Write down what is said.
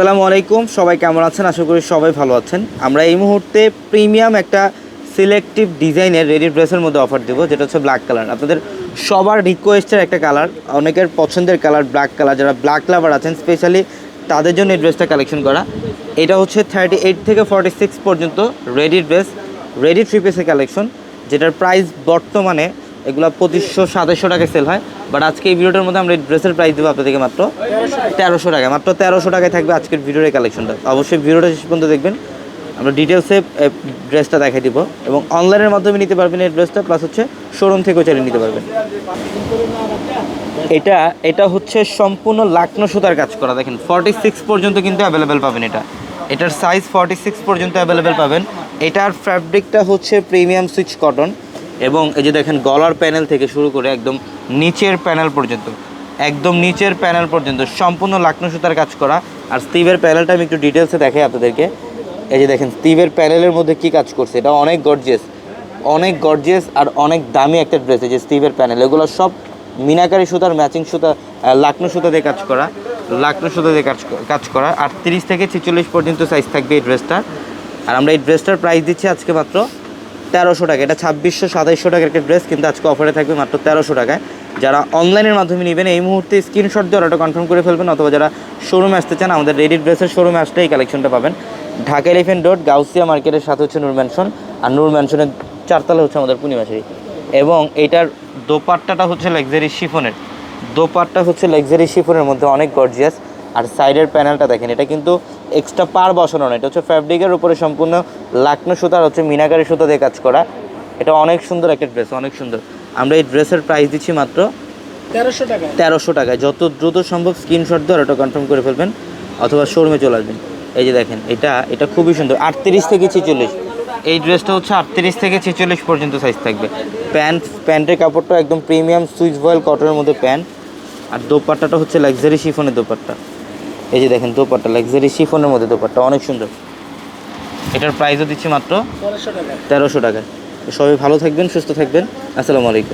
আসসালামু আলাইকুম। সবাই কেমন আছেন? আশা করি সবাই ভালো আছেন। আমরা এই মুহূর্তে প্রিমিয়াম একটা সিলেক্টিভ ডিজাইনের রেডি ড্রেসের মধ্যে অফার দেবো, যেটা হচ্ছে ব্ল্যাক কালার আপনাদের সবার রিকোয়েস্টের একটা কালার অনেকের পছন্দের কালার ব্ল্যাক কালার যারা ব্ল্যাক লাভার আছেন স্পেশালি তাদের জন্য এই ড্রেসটা কালেকশন করা। এটা হচ্ছে থার্টি এইট থেকে ফর্টি সিক্স পর্যন্ত রেডি ড্রেস রেডি থ্রি পিসের কালেকশন যেটার প্রাইস বর্তমানে এগুলো পঁচিশশো সাতাশশো টাকায় সেল হয়। বাট আজকে এই ভিডিওটার মধ্যে আমরা এই ড্রেসের প্রাইস দেবো আপনাদেরকে মাত্র তেরোশো টাকায়। মাত্র তেরোশো টাকায় থাকবে আজকের ভিডিওর এই কালেকশনটা অবশ্যই ভিডিওটা শেষ পর্যন্ত দেখবেন। আমরা ডিটেলসে ড্রেসটা দেখাই দিব। এবং অনলাইনের মাধ্যমে নিতে পারবেন এই ড্রেসটা প্লাস হচ্ছে শোরুম থেকেও চালিয়ে নিতে পারবেন। এটা এটা হচ্ছে সম্পূর্ণ লাকনো সুতার কাজ করা। দেখেন ফর্টি সিক্স পর্যন্ত কিন্তু অ্যাভেলেবেল পাবেন এটা। এটার সাইজ ফর্টি সিক্স পর্যন্ত অ্যাভেলেবেল পাবেন। এটার ফ্যাব্রিকটা হচ্ছে প্রিমিয়াম সুইচ কটন এবং এই যে দেখেন গলার প্যানেল থেকে শুরু করে একদম নিচের প্যানেল পর্যন্ত, একদম নিচের প্যানেল পর্যন্ত সম্পূর্ণ লাকনো সুতার কাজ করা। আর স্টিভের প্যানেলটা আমি একটু ডিটেলসে দেখাই আপনাদেরকে। এই যে দেখেন স্টিভের প্যানেলের মধ্যে কি কাজ করছে? এটা অনেক গর্জিয়াস অনেক গর্জিয়াস আর অনেক দামি একটা ড্রেস এই যে স্টিভের প্যানেল। এগুলো সব মিনাকারি সুতার ম্যাচিং সুতা লাকনো সুতা দিয়ে কাজ করা, লাকনো সুতা দিয়ে কাজ কাজ করা। আটত্রিশ থেকে ছেচল্লিশ পর্যন্ত সাইজ থাকবে এই ড্রেসটার আর আমরা এই ড্রেসটার প্রাইস দিচ্ছি আজকে মাত্র তেরোশো টাকা। এটা ছাব্বিশশো, সাতাইশশো টাকার একটা ড্রেস কিন্তু আজকে অফারে থাকবে মাত্র তেরোশো টাকায়। যারা অনলাইনের মাধ্যমে নেবেন, এই মুহূর্তে স্ক্রিনশট দিয়ে অর্ডারটা কনফার্ম করে ফেলবেন, অথবা যারা শোরুমে আসতে চান, আমাদের রেডি ড্রেসের শোরুমে আসলে এই কালেকশনটা পাবেন। ঢাকা এলিফেন্ট রোড গাউসিয়া মার্কেটের সাথে হচ্ছে নূর ম্যানশন আর নূর ম্যানশনের চারতলা হচ্ছে আমাদের পূর্ণিমাশারি এবং এটার দোপাট্টাটা হচ্ছে লাক্সারি শিফনের দোপাট্টা হচ্ছে লাক্সারি শিফনের মধ্যে অনেক গর্জিয়াস আর সাইডের প্যানেলটা দেখেন, এটা কিন্তু এক্সট্রা পার বসানো না। এটা হচ্ছে ফ্যাব্রিকের উপরে সম্পূর্ণ লাকনো সুতার হচ্ছে মিনাকারি সুতা দিয়ে কাজ করা। এটা অনেক সুন্দর একটা ড্রেস অনেক সুন্দর। আমরা এই ড্রেসের প্রাইস দিচ্ছি মাত্র তেরোশো টাকা তেরোশো টাকায়। যত দ্রুত সম্ভব স্ক্রিনশট দিয়ে ওটা কনফার্ম করে ফেলবেন অথবা শোরুমে চলে আসবেন। এই যে দেখেন এটা এটা খুবই সুন্দর। আটত্রিশ থেকে ছেচল্লিশ। এই ড্রেসটা হচ্ছে আটত্রিশ থেকে ছেচল্লিশ পর্যন্ত সাইজ থাকবে। প্যান্ট প্যান্টের কাপড়টা একদম প্রিমিয়াম সুইচ ভয়েল কটনের মধ্যে প্যান্ট। আর দোপাট্টাটা হচ্ছে লাক্সারি শিফনের দোপাট্টা। এই যে দেখেন দোপাট্টা লাক্সারি শিফনের মধ্যে দোপাট্টা অনেক সুন্দর। এটার প্রাইসও দিচ্ছি মাত্র তেরোশো টাকা। তেরোশো টাকা সবাই ভালো থাকবেন সুস্থ থাকবেন। আসসালামু আলাইকুম।